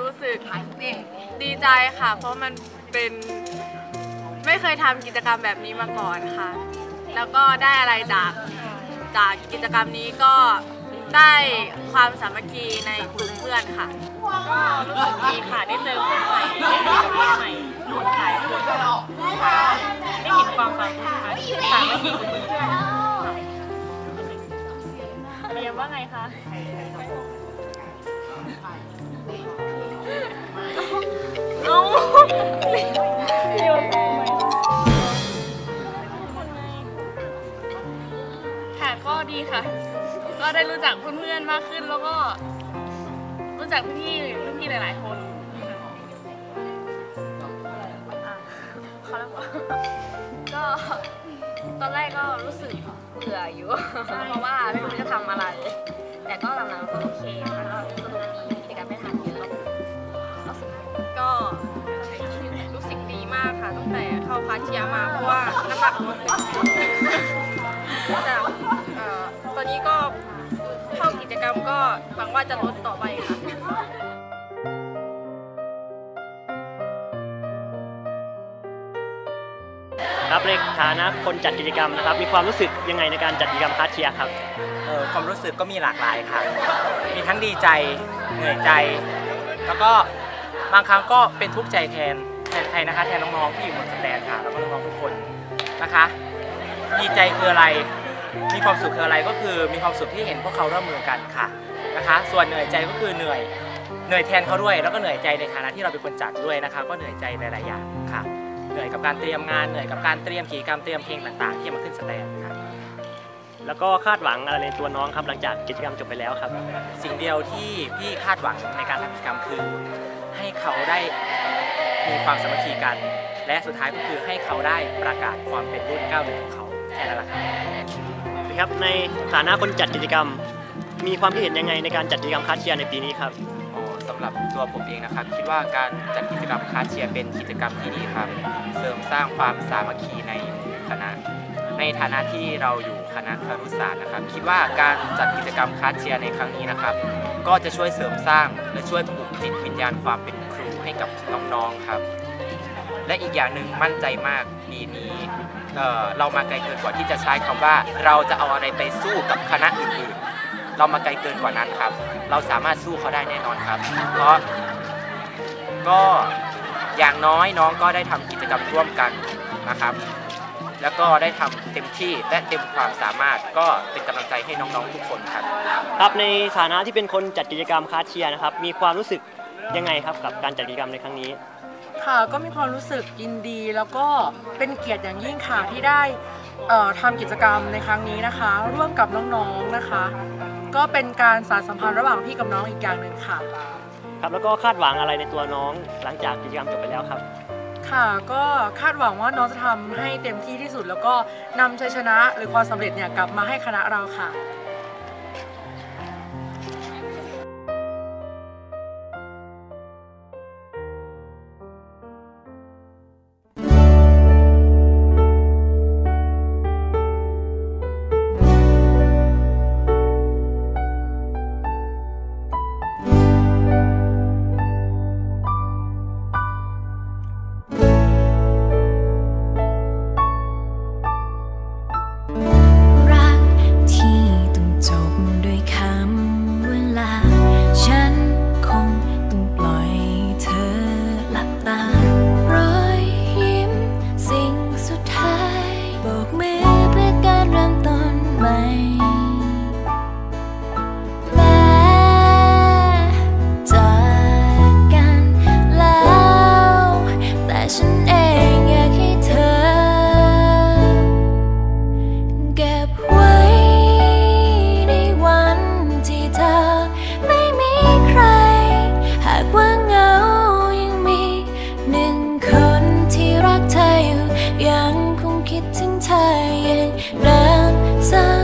รู้สึกดีใจค่ะ เพราะมันเป็นไม่เคยทำกิจกรรมแบบนี้มาก่อนค่ะ แล้วก็ได้อะไรจากจากกิจกรรมนี้ก็ได้ความสามัคคีในกลุ่มเพื่อนค่ะก็รู้สึกดีค่ะได้เจอคนใหม่ได้เห็นคนใหม่หลายคนค่ะได้เห็นความสามัคคีสามัคคีของเพื่อนค่ะเรียนว่าไงคะ เอาโยนทำไมค่ะก็ดีค่ะ ก็ได้รู้จักเพื่อนๆมากขึ้นแล้วก็ รู้จักพี่ๆพี่ๆหลายๆคนเขาแล้วก็ตอนแรกก็รู้สึกเบื่ออยู่ เพราะว่าไม่รู้จะทำอะไร แต่ก็หลังๆก็โอเคค่ะก็ เข้าคลาสเชียร์มาเพราะว่าน้ำหนักลดจากเอ่อตอนนี้ก็เข้ากิจกรรมก็หวังว่าจะลดต่อไปค่ะครับในฐานะคนจัดกิจกรรมนะครับ มีความรู้สึกยังไงในการจัดกิจกรรมคาร์เชียร์ครับเอ่อความรู้สึกก็มีหลากหลายค่ะ มีทั้งดีใจเหนื่อยใจ แล้วก็บางครั้งก็เป็นทุกข์ใจแทนแทนใครนะคะแทนน้องๆที่อยู่บนสแตนค่ะแล้วก็น้องๆทุกคนนะคะดีใจคืออะไร มีความสุขคืออะไรก็คือมีความสุขที่เห็นพวกเขาร่วมมือกันค่ะนะคะ ส่วนเหนื่อยใจก็คือเหนื่อยเหนื่อยแทนเขาด้วยแล้วก็เหนื่อยใจในฐานะที่เราเป็นคนจัดด้วยนะคะ ก็เหนื่อยใจหลายๆอย่างค่ะ เหนื่อยกับการเตรียมงานเหนื่อยกับการเตรียมกิจกรรมเตรียมเพลงต่างๆ ที่จะมาขึ้นแสดงค่ะแล้วก็คาดหวังอะไรในตัวน้องครับหลังจากกิจกรรมจบไปแล้วครับ สิ่งเดียวที่พี่คาดหวังในการทำกิจกรรมคือ ให้เขาได้ มีความสามัคคีกัน และสุดท้ายก็คือให้เขาได้ประกาศความเป็นรุ่น91ของเขาแค่นั้นแหละครับนะครับในฐานะคนจัดกิจกรรม มีความคิดเห็นยังไงในการจัดกิจกรรมคาร์เชียร์ในปีนี้ครับอ๋อสำหรับตัวผมเองนะครับ คิดว่าการจัดกิจกรรมคลาสเชียร์เป็นกิจกรรมที่ดีครับ เสริมสร้างความสามัคคีในคณะ ในฐานะที่เราอยู่คณะครุศาสตร์นะครับ คิดว่าการจัดกิจกรรมคลาสเชียร์ในครั้งนี้นะครับ ก็จะช่วยเสริมสร้างและช่วยปลุกจิตวิญญาณความเป็นครูให้ กับน้องๆครับ และอีกอย่างหนึ่งมั่นใจมากปีนี้เอ่อเรามาไกลเกินกว่าที่จะใช้คำว่าเราจะเอาอะไรไปสู้กับคณะอื่นๆ เรามาไกลเกินกว่านั้นครับ เราสามารถสู้เขาได้แน่นอนครับ เพราะก็อย่างน้อยน้องก็ได้ทำกิจกรรมร่วมกันนะครับ แล้วก็ได้ทำเต็มที่และเต็มความสามารถก็เป็นกำลังใจให้น้องๆทุกคนครับ ครับในฐานะที่เป็นคนจัดกิจกรรมคาเชียนะครับ มีความรู้สึก ยังไงครับกับการจัดกิจกรรมในครั้งนี้ ค่ะก็มีความรู้สึกยินดีแล้วก็เป็นเกียรติอย่างยิ่งค่ะที่ได้เอ่อทำกิจกรรมในครั้งนี้นะคะ ร่วมกับน้องๆนะคะ ก็เป็นการสานสัมพันธ์ระหว่างพี่กับน้องอีกอย่างหนึ่งค่ะ ครับแล้วก็คาดหวังอะไรในตัวน้องหลังจากกิจกรรมจบไปแล้วครับ ค่ะก็คาดหวังว่าน้องจะทำให้เต็มที่ที่สุด แล้วก็นำชัยชนะหรือความสำเร็จเนี่ยกลับมาให้คณะเราค่ะ คิดถึงเธออย่างนั้นสัก